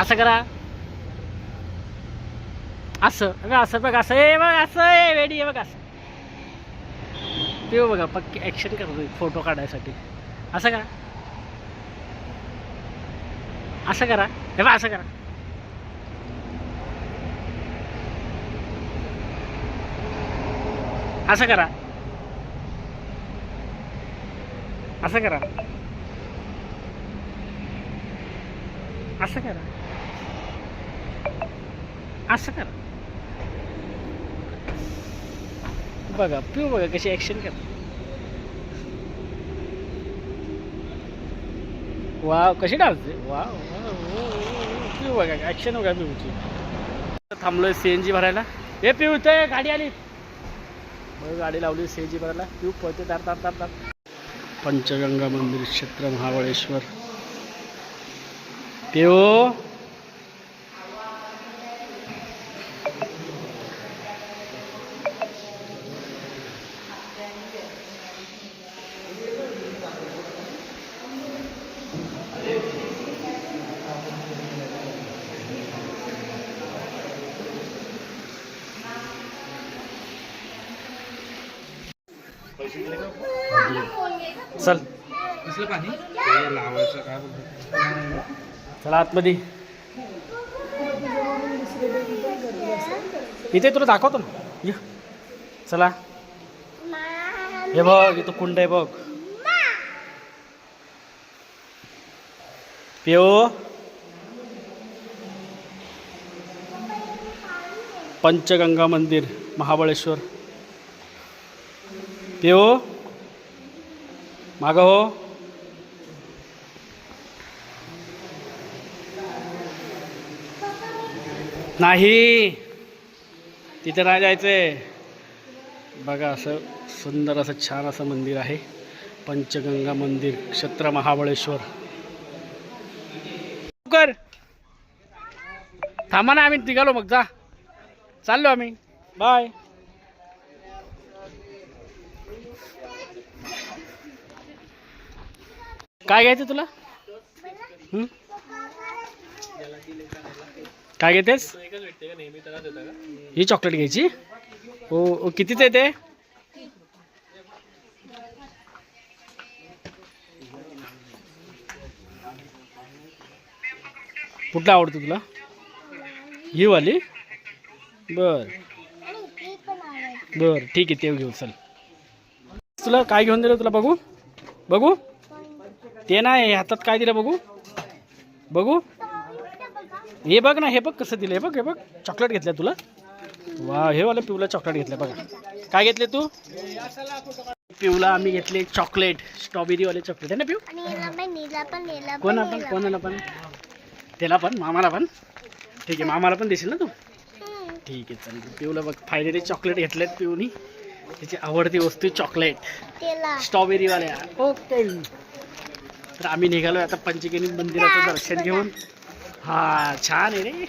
असं करा. असं बघा असं बघ असं ए बघ असं ए वेडी आहे बघ असं. ते बघा पक्की ॲक्शन करतो फोटो काढायसाठी. असं करा. असं करा. हे बघा असं करा. असं करा. असं करा. असं करा. असं करा. बघा पिऊ बघा कशी ॲक्शन करा. वाव कशी डान्सते? वाव पिऊ बघा ॲक्शन बघा पिऊची थांबलोय सी एन जी भरायला. हे पिऊ ते गाडी आली. गाडी लावली सी एन जी भरायला. पिऊ पळते तार तार तार तार. पंचगंगा मंदिर क्षेत्र महाबळेश्वर. पिऊ. चल. चला आतमध्ये. इथे तुला दाखवतो ना. ये. चला. हे बघ इथं कुंड आहे बघ. पिओ पंचगंगा मंदिर महाबळेश्वर. पिओ मागं हो. नाही. तिथे नाही जायचंय. बघा असं सुंदर असं छान असं मंदिर आहे. पंचगंगा मंदिर क्षेत्र महाबळेश्वर. कर थांबा ना आम्ही निघालो मग जा. चाललो आम्ही. बाय काय घ्यायचं तुला? हं? काय घेतेस? ही चॉकलेट घ्यायची. हो ओ कितीचं आहे ते? कुठलं आवडतं तुला? ही वाली? बर. बर ठीक आहे ते घेऊ चल. तुला काय घेऊन दिलं तुला बघू? बघू? ते नाही हातात काय दिलं बघू? बघू? हे बघ ना हे बघ कसं दिलं हे बघ हे बघ. चॉकलेट घेतलं तुला? वा हे वाला पिवला चॉकलेट घेतलं बघा. काय घेतले तू? पिवला आम्ही घेतले चॉकलेट स्ट्रॉबेरीवाले चॉकलेट आहे ना पिऊ? कोण आपण कोणाला पण? त्याला पण मामाला पण? ठीक आहे मामाला पण देशील ना तू. ठीक आहे चल पिऊला बघ फायनली चॉकलेट घेतलेत पिऊनी. त्याची आवडती वस्तू चॉकलेट. स्ट्रॉबेरीवाल्या. ओके. तर आम्ही निघालो आता पंचगिनी मंदिराचं दर्शन घेऊन. हा छान आहे रे.